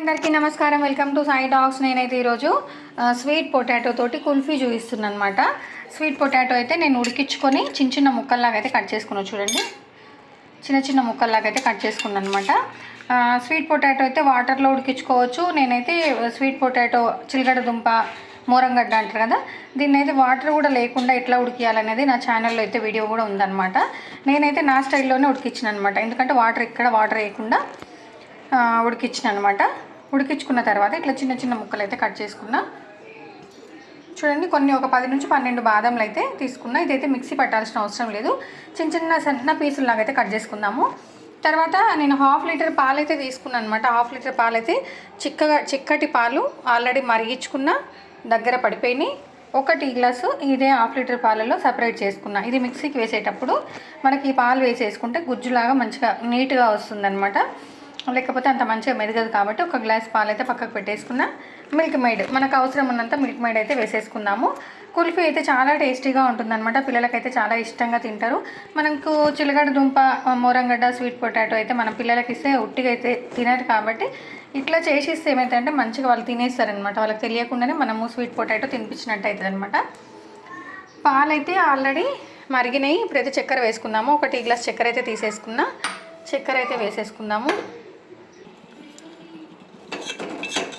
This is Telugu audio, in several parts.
అందరికీ నమస్కారం. Welcome to Sai dogs. నేనైతే ఈరోజు స్వీట్ పొటాటో తోటి కుల్ఫీ చూపిస్తున్నాను అనమాట స్వీట్ పొటాటో అయితే నేను ఉడికించుకొని చిన్న చిన్న ముక్కల్లాగా అయితే కట్ చేసుకున్నాను చూడండి. చిన్న చిన్న ముక్కల్లాగా అయితే కట్ చేసుకున్నాను అనమాట స్వీట్ పొటాటో అయితే వాటర్లో ఉడికించుకోవచ్చు. నేనైతే స్వీట్ పొటాటో చిలగడ దుంప మోరంగడ్డ అంటారు కదా దీన్ని అయితే వాటర్ కూడా లేకుండా ఎట్లా ఉడికియాలనేది నా ఛానల్లో అయితే వీడియో కూడా ఉందన్నమాట. నేనైతే నా స్టైల్లోనే ఉడికించిన అనమాట ఎందుకంటే వాటర్ ఇక్కడ వాటర్ వేయకుండా ఉడికించిన అనమాట ఉడికించుకున్న తర్వాత ఇట్లా చిన్న చిన్న ముక్కలు అయితే కట్ చేసుకున్నా. చూడండి కొన్ని ఒక పది నుంచి పన్నెండు బాదంలు అయితే తీసుకున్నా. ఇదైతే మిక్సీ పట్టాల్సిన అవసరం లేదు. చిన్న చిన్న సన్న పీసుల్లాగా అయితే కట్ చేసుకుందాము. తర్వాత నేను హాఫ్ లీటర్ పాలు అయితే తీసుకున్నాను అనమాట హాఫ్ లీటర్ పాలు అయితే చిక్కగా చిక్కటి పాలు ఆల్రెడీ మరిగించుకున్న దగ్గర పడిపోయినాయి. ఒక టీ గ్లాసు ఇదే హాఫ్ లీటర్ పాలలో సపరేట్ చేసుకున్నా. ఇది మిక్సీకి వేసేటప్పుడు మనకి ఈ పాలు వేసేసుకుంటే గుజ్జులాగా మంచిగా నీట్గా వస్తుందన్నమాట. లేకపోతే అంత మంచిగా మెదగదు కాబట్టి ఒక గ్లాస్ పాలు అయితే పక్కకు పెట్టేసుకున్నా. మిల్క్ మేడ్ మనకు అవసరం ఉన్నంత మిల్క్ మేడ్ అయితే వేసేసుకుందాము. కుల్ఫీ అయితే చాలా టేస్టీగా ఉంటుందన్నమాట. పిల్లలకైతే చాలా ఇష్టంగా తింటారు. మనకు చిలగడ దుంప మోరంగడ్డ స్వీట్ పొటాటో అయితే మన పిల్లలకి ఇస్తే ఉట్టిగా అయితే తినరు కాబట్టి ఇట్లా చేసిస్తే ఏమైతే మంచిగా వాళ్ళు తినేస్తారనమాట వాళ్ళకి తెలియకుండానే మనము స్వీట్ పొటాటో తినిపించినట్టు అవుతుంది అనమాట పాలైతే ఆల్రెడీ మరిగినాయి. ఇప్పుడైతే చక్కెర వేసుకుందాము. ఒక టీ గ్లాస్ చక్కెర అయితే తీసేసుకున్నా. చక్కెర అయితే వేసేసుకుందాము.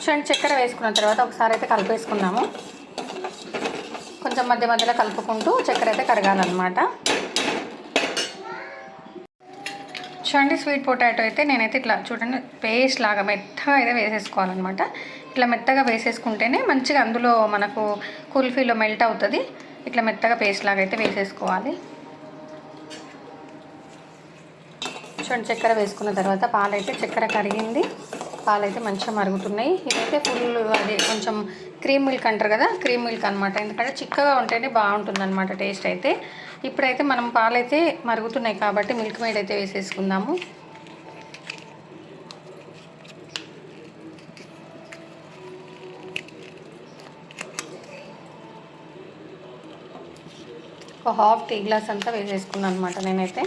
చూడండి చక్కెర వేసుకున్న తర్వాత ఒకసారి అయితే కలిపేసుకున్నాము. కొంచెం మధ్య మధ్యలో కలుపుకుంటూ చక్కెర అయితే కరగాలన్నమాట. చూడండి స్వీట్ పొటాటో అయితే నేనైతే ఇట్లా చూడండి పేస్ట్ లాగా మెత్తగా అయితే వేసేసుకోవాలన్నమాట. ఇట్లా మెత్తగా వేసేసుకుంటేనే మంచిగా అందులో మనకు కుల్ఫీలో మెల్ట్ అవుతుంది. ఇట్లా మెత్తగా పేస్ట్ లాగా అయితే వేసేసుకోవాలి. చూడండి చక్కెర వేసుకున్న తర్వాత పాలైతే చక్కెర కరిగింది. పాలైతే మంచిగా మరుగుతున్నాయి. ఇదైతే ఫుల్ అది కొంచెం క్రీమ్ మిల్క్ అంటారు కదా క్రీమ్ మిల్క్ అనమాట ఎందుకంటే చిక్కగా ఉంటేనే బాగుంటుంది అనమాట టేస్ట్ అయితే. ఇప్పుడైతే మనం పాలైతే మరుగుతున్నాయి కాబట్టి మిల్క్ మేడ్ అయితే వేసేసుకుందాము. ఒక హాఫ్ టీ గ్లాస్ అంతా వేసేసుకున్నాను అనమాట నేనైతే.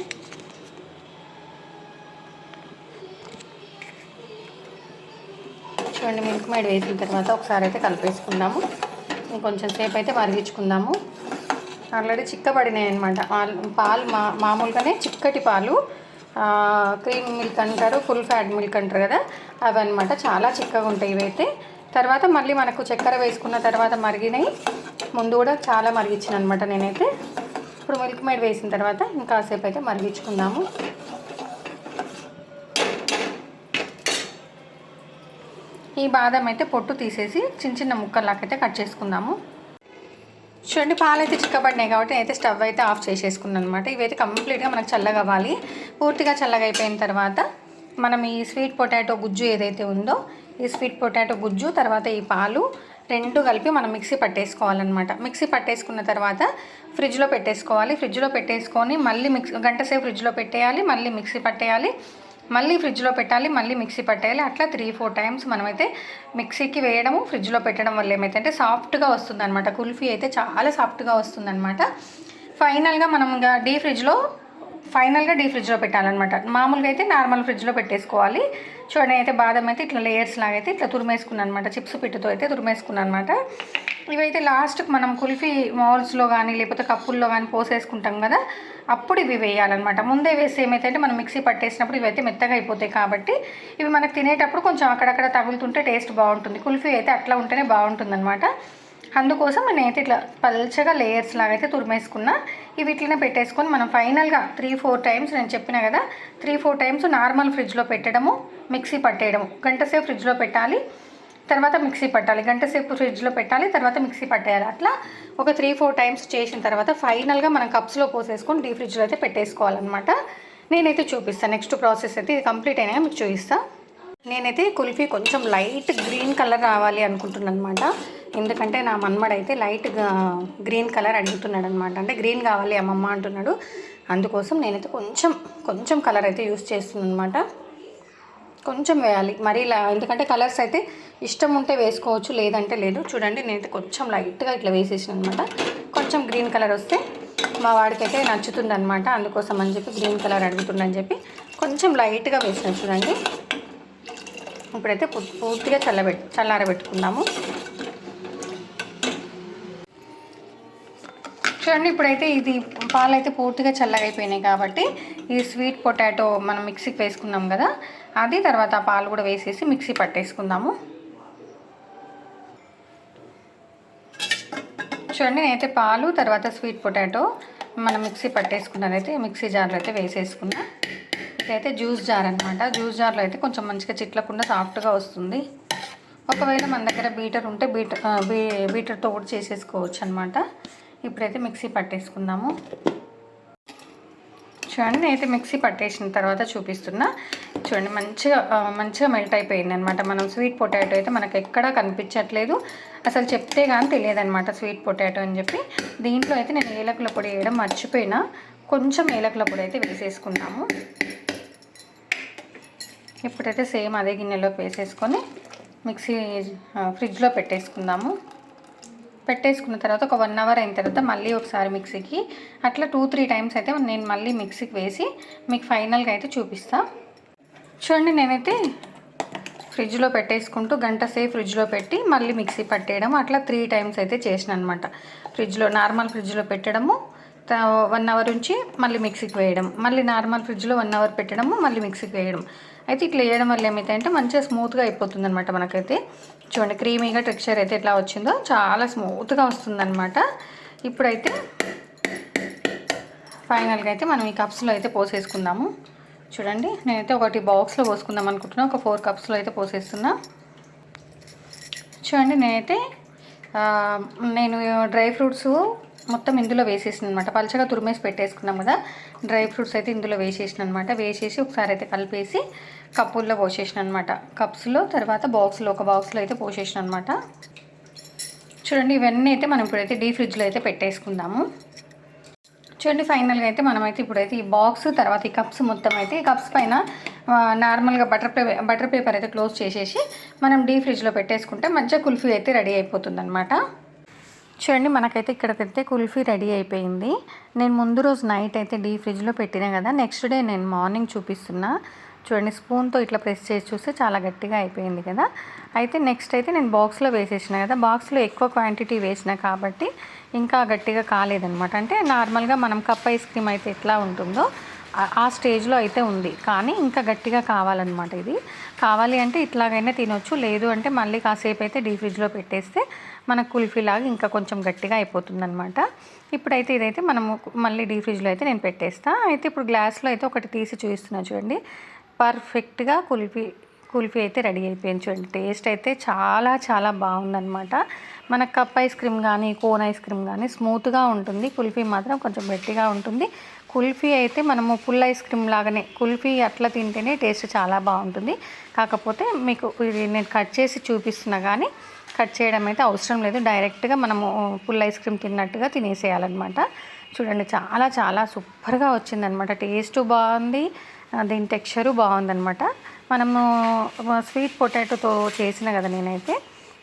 చూడండి మిల్క్ మేడ్ వేసిన తర్వాత ఒకసారి అయితే కలిపేసుకుందాము. ఇంకొంచెం సేపు అయితే మరిగించుకుందాము. ఆల్రెడీ చిక్కబడినాయి అనమాట పాలు మా మామూలుగానే చిక్కటి పాలు క్రీమ్ మిల్క్ అంటారు ఫుల్ ఫ్యాట్ మిల్క్ అంటారు కదా అవి అనమాట చాలా చిక్కగా ఉంటాయి ఇవైతే. తర్వాత మళ్ళీ మనకు చక్కెర వేసుకున్న తర్వాత మరిగినాయి. ముందు కూడా చాలా మరిగించిన అనమాట నేనైతే. ఇప్పుడు మిల్క్ మేడ్ వేసిన తర్వాత ఇంకాసేపు అయితే మరిగించుకుందాము. ఈ బాదం అయితే పొట్టు తీసేసి చిన్న చిన్న ముక్కల్లాకైతే కట్ చేసుకుందాము. చూడండి పాలు అయితే చిక్కబడినాయి కాబట్టి నేనైతే స్టవ్ అయితే ఆఫ్ చేసేసుకున్నాను అనమాట ఇవైతే కంప్లీట్గా మనకు చల్లగా అవ్వాలి. పూర్తిగా చల్లగా అయిపోయిన తర్వాత మనం ఈ స్వీట్ పొటాటో గుజ్జు ఏదైతే ఉందో ఈ స్వీట్ పొటాటో గుజ్జు తర్వాత ఈ పాలు రెండు కలిపి మనం మిక్సీ పట్టేసుకోవాలన్నమాట. మిక్సీ పట్టేసుకున్న తర్వాత ఫ్రిడ్జ్లో పెట్టేసుకోవాలి. ఫ్రిడ్జ్లో పెట్టేసుకొని మళ్ళీ మిక్స్ గంట సేపు ఫ్రిడ్జ్లో పెట్టేయాలి మళ్ళీ మిక్సీ పట్టేయాలి. మళ్ళీ ఫ్రిడ్జ్లో పెట్టాలి మళ్ళీ మిక్సీ పట్టేయాలి. అట్లా త్రీ ఫోర్ టైమ్స్ మనమైతే మిక్సీకి వేయడము ఫ్రిడ్జ్లో పెట్టడం వల్ల ఏమైతే సాఫ్ట్గా వస్తుంది అనమాట కుల్ఫీ అయితే చాలా సాఫ్ట్గా వస్తుంది అనమాట ఫైనల్గా మనం ఇంకా డీ ఫ్రిడ్జ్లో ఫైనల్గా డీ ఫ్రిడ్జ్లో పెట్టాలన్నమాట. మామూలుగా అయితే నార్మల్ ఫ్రిడ్జ్లో పెట్టేసుకోవాలి. చూడండి అయితే బాదం అయితే ఇట్లా లేయర్స్ లాగా అయితే ఇట్లా తురిమేసుకున్నాను అనమాట చిప్స్ పిట్టుతో అయితే తురిమేసుకున్నాను అనమాట ఇవైతే లాస్ట్కి మనం కుల్ఫీ మౌల్స్లో కానీ లేకపోతే కప్పుల్లో కానీ పోసేసుకుంటాం కదా అప్పుడు ఇవి వేయాలన్నమాట. ముందే వేసి ఏమైతే మనం మిక్సీ పట్టేసినప్పుడు ఇవైతే మెత్తగా అయిపోతాయి కాబట్టి ఇవి మనకు తినేటప్పుడు కొంచెం అక్కడక్కడ తగులుతుంటే టేస్ట్ బాగుంటుంది. కుల్ఫీ అయితే అట్లా ఉంటేనే బాగుంటుంది అనమాట అందుకోసం నేనైతే ఇట్లా పల్చగా లేయర్స్ లాగా అయితే తురిమేసుకున్నా. ఇవి ఇట్లనే పెట్టేసుకొని మనం ఫైనల్గా త్రీ ఫోర్ టైమ్స్ నేను చెప్పిన కదా త్రీ ఫోర్ టైమ్స్ నార్మల్ ఫ్రిడ్జ్లో పెట్టడము మిక్సీ పట్టేయడము గంట సేపు ఫ్రిడ్జ్లో పెట్టాలి. తర్వాత మిక్సీ పట్టాలి. గంట సేపు ఫ్రిడ్జ్లో పెట్టాలి తర్వాత మిక్సీ పట్టేయాలి. అట్లా ఒక త్రీ ఫోర్ టైమ్స్ చేసిన తర్వాత ఫైనల్గా మనం కప్స్లో పోసేసుకొని డీ ఫ్రిడ్జ్లో అయితే పెట్టేసుకోవాలన్నమాట. నేనైతే చూపిస్తాను నెక్స్ట్ ప్రాసెస్ అయితే ఇది కంప్లీట్ అయినా మీకు చూపిస్తాను నేనైతే కుల్ఫీ కొంచెం లైట్ గ్రీన్ కలర్ రావాలి అనుకుంటున్నాను అనమాట ఎందుకంటే నా మన్మడైతే లైట్ గ్రీన్ కలర్ అడుగుతున్నాడు అనమాట అంటే గ్రీన్ కావాలి అమ్మమ్మ అంటున్నాడు. అందుకోసం నేనైతే కొంచెం కొంచెం కలర్ అయితే యూస్ చేస్తున్నాను అనమాట కొంచెం వేయాలి. మరీ ఎందుకంటే కలర్స్ అయితే ఇష్టం ఉంటే వేసుకోవచ్చు లేదంటే లేదు. చూడండి నేనైతే కొంచెం లైట్గా ఇట్లా వేసేసిన అనమాట కొంచెం గ్రీన్ కలర్ వస్తే మా వాడికైతే నచ్చుతుంది అనమాట అందుకోసం అని చెప్పి గ్రీన్ కలర్ అడుగుతుందని చెప్పి కొంచెం లైట్గా వేసిన చూడండి. ఇప్పుడైతే పూర్తిగా చల్లబెట్ చల్లారబెట్టుకుందాము. చూడండి ఇప్పుడైతే ఇది పాలు అయితే పూర్తిగా చల్లగా అయిపోయినాయి కాబట్టి ఈ స్వీట్ పొటాటో మనం మిక్సీకి వేసుకున్నాం కదా అది తర్వాత పాలు కూడా వేసేసి మిక్సీ పట్టేసుకుందాము. చూడండి నేనైతే పాలు తర్వాత స్వీట్ పొటాటో మనం మిక్సీ పట్టేసుకున్నది అయితే మిక్సీ జార్లో అయితే వేసేసుకున్నా. ఇదైతే జ్యూస్ జార్ అనమాట జ్యూస్ జార్లో అయితే కొంచెం మంచిగా చిట్లకుండా సాఫ్ట్గా వస్తుంది. ఒకవేళ మన దగ్గర బీటర్ ఉంటే బీటర్ బీ బీటర్తో కూడా చేసేసుకోవచ్చు అనమాట ఇప్పుడైతే మిక్సీ పట్టేసుకుందాము. చూడండి నేనైతే మిక్సీ పట్టేసిన తర్వాత చూపిస్తున్నా. చూడండి మంచిగా మంచిగా మెల్ట్ అయిపోయింది అనమాట మనం స్వీట్ పొటాటో అయితే మనకు ఎక్కడా కనిపించట్లేదు. అసలు చెప్తే కానీ తెలియదు అనమాట స్వీట్ పొటాటో అని చెప్పి. దీంట్లో అయితే నేను ఏలకుల పొడి వేయడం మర్చిపోయినా. కొంచెం ఏలకుల పొడి అయితే వేసేసుకున్నాము ఇప్పుడైతే సేమ్ అదే గిన్నెలోకి వేసేసుకొని మిక్సీ ఫ్రిడ్జ్లో పెట్టేసుకుందాము. పెట్టేసుకున్న తర్వాత ఒక వన్ అవర్ అయిన తర్వాత మళ్ళీ ఒకసారి మిక్సీకి అట్లా టూ త్రీ టైమ్స్ అయితే నేను మళ్ళీ మిక్సీకి వేసి మీకు ఫైనల్గా అయితే చూపిస్తా. చూడండి నేనైతే ఫ్రిడ్జ్లో పెట్టేసుకుంటూ గంట సేపు ఫ్రిడ్జ్లో పెట్టి మళ్ళీ మిక్సీ పట్టేయడం అట్లా త్రీ టైమ్స్ అయితే చేసిన అనమాట ఫ్రిడ్జ్లో నార్మల్ ఫ్రిడ్జ్లో పెట్టడము వన్ అవర్ ఉంచి మళ్ళీ మిక్సీకి వేయడం. మళ్ళీ నార్మల్ ఫ్రిడ్జ్లో వన్ అవర్ పెట్టడము మళ్ళీ మిక్సీకి వేయడం. అయితే ఇట్లా వేయడం వల్ల ఏమైతే మంచిగా స్మూత్గా అయిపోతుంది అనమాట మనకైతే. చూడండి క్రీమీగా టెక్స్చర్ అయితే ఎట్లా వచ్చిందో చాలా స్మూత్గా వస్తుందన్నమాట. ఇప్పుడైతే ఫైనల్గా అయితే మనం ఈ కప్స్లో అయితే పోసేసుకుందాము. చూడండి నేనైతే ఒకటి బాక్స్లో పోసుకుందాం అనుకుంటున్నా. ఒక ఫోర్ కప్స్లో అయితే పోసేస్తున్నా. చూడండి నేనైతే నేను డ్రై ఫ్రూట్స్ మొత్తం ఇందులో వేసేసిన అనమాట పలచగా తురిమేసి పెట్టేసుకున్నాం కదా. డ్రై ఫ్రూట్స్ అయితే ఇందులో వేసేసిన అనమాట వేసేసి ఒకసారి అయితే కలిపేసి కప్పుల్లో పోసేసిన అనమాట కప్స్లో తర్వాత బాక్స్లో ఒక బాక్స్లో అయితే పోసేసిన అనమాట చూడండి ఇవన్నీ అయితే మనం ఇప్పుడైతే డీ ఫ్రిడ్జ్లో అయితే పెట్టేసుకుందాము. చూడండి ఫైనల్గా అయితే మనమైతే ఇప్పుడైతే ఈ బాక్స్ తర్వాత ఈ కప్స్ మొత్తం అయితే ఈ కప్స్ పైన నార్మల్గా బటర్ పేపర్ బటర్ పేపర్ అయితే క్లోజ్ చేసేసి మనం డీ ఫ్రిడ్జ్లో పెట్టేసుకుంటే మంచిగా కుల్ఫీ అయితే రెడీ అయిపోతుంది అనమాట చూడండి మనకైతే ఇక్కడికైతే కుల్ఫీ రెడీ అయిపోయింది. నేను ముందు రోజు నైట్ అయితే డీ ఫ్రిడ్జ్లో పెట్టినా కదా నెక్స్ట్ డే నేను మార్నింగ్ చూపిస్తున్నా. చూడండి స్పూన్తో ఇట్లా ప్రెస్ చేసి చూస్తే చాలా గట్టిగా అయిపోయింది కదా. అయితే నెక్స్ట్ అయితే నేను బాక్స్లో వేసేసిన కదా బాక్స్లో ఎక్కువ క్వాంటిటీ వేసిన కాబట్టి ఇంకా గట్టిగా కాలేదనమాట అంటే నార్మల్గా మనం కప్ ఐస్ క్రీమ్ అయితే ఎట్లా ఉంటుందో ఆ- ఆ స్టేజ్లో అయితే ఉంది. కానీ ఇంకా గట్టిగా కావాలన్నమాట ఇది. కావాలి అంటే ఇట్లాగైనా తినొచ్చు లేదు అంటే మళ్ళీ కాసేపు అయితే డీ ఫ్రిడ్జ్లో పెట్టేస్తే మనకు కుల్ఫీ లాగా ఇంకా కొంచెం గట్టిగా అయిపోతుందన్నమాట. ఇప్పుడైతే ఇదైతే మనము మళ్ళీ డీ ఫ్రిడ్జ్లో అయితే నేను పెట్టేస్తా. అయితే ఇప్పుడు గ్లాస్లో అయితే ఒకటి తీసి చూపిస్తున్నా చూడండి. పర్ఫెక్ట్గా కుల్ఫీ కుల్ఫీ అయితే రెడీ అయిపోయింది చూడండి. టేస్ట్ అయితే చాలా చాలా బాగుందనమాట మన కప్ ఐస్ క్రీమ్ కానీ కోన్ ఐస్ క్రీమ్ కానీ స్మూత్గా ఉంటుంది. కుల్ఫీ మాత్రం కొంచెం గట్టిగా ఉంటుంది. కుల్ఫీ అయితే మనము ఫుల్ ఐస్ క్రీమ్ లాగానే కుల్ఫీ అట్లా తింటేనే టేస్ట్ చాలా బాగుంటుంది. కాకపోతే మీకు ఇది నేను కట్ చేసి చూపిస్తున్నా కానీ కట్ చేయడం అయితే అవసరం లేదు. డైరెక్ట్గా మనము ఫుల్ ఐస్ క్రీమ్ తిన్నట్టుగా తినేసేయాలన్నమాట. చూడండి చాలా చాలా సూపర్గా వచ్చిందనమాట టేస్ట్ బాగుంది. దీని టెక్స్చరు బాగుందనమాట మనము స్వీట్ పొటాటోతో చేసిన కదా నేనైతే.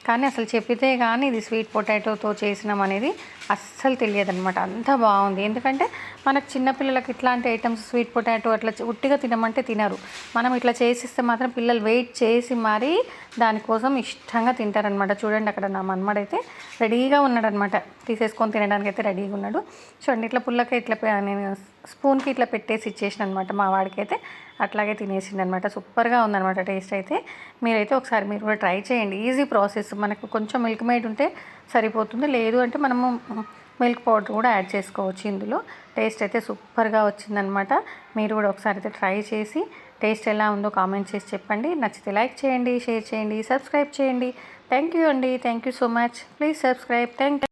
కానీ అసలు చెప్పితే కానీ ఇది స్వీట్ పొటాటోతో చేసినాం అనేది అస్సలు తెలియదు అనమాట అంత బాగుంది. ఎందుకంటే మనకు చిన్నపిల్లలకి ఇట్లాంటి ఐటమ్స్ స్వీట్ పొటాటో అట్లా ఉట్టిగా తినమంటే తినరు. మనం ఇట్లా చేసిస్తే మాత్రం పిల్లలు వెయిట్ చేసి మరీ దానికోసం ఇష్టంగా తింటారనమాట చూడండి అక్కడ నా మన్మడైతే రెడీగా ఉన్నాడనమాట తీసేసుకొని తినడానికి అయితే రెడీగా ఉన్నాడు. చూడండి ఇట్లా పుల్లకే ఇట్లా నేను స్పూన్కి ఇట్లా పెట్టేసి ఇచ్చేసిన అనమాట మా వాడికి అయితే అట్లాగే తినేసింది అనమాట సూపర్గా ఉందన్నమాట టేస్ట్ అయితే. మీరైతే ఒకసారి మీరు కూడా ట్రై చేయండి. Easy process. మనకు కొంచెం మిల్క్ మేడ్ ఉంటే సరిపోతుంది. లేదు అంటే మనము మిల్క్ పౌడర్ కూడా యాడ్ చేసుకోవచ్చు ఇందులో. టేస్ట్ అయితే సూపర్గా వచ్చిందనమాట. మీరు కూడా ఒకసారి అయితే ట్రై చేసి టేస్ట్ ఎలా ఉందో కామెంట్ చేసి చెప్పండి. నచ్చితే లైక్ చేయండి షేర్ చేయండి సబ్స్క్రైబ్ చేయండి. థ్యాంక్ యూ అండి. Thank you so much. Please subscribe. Thank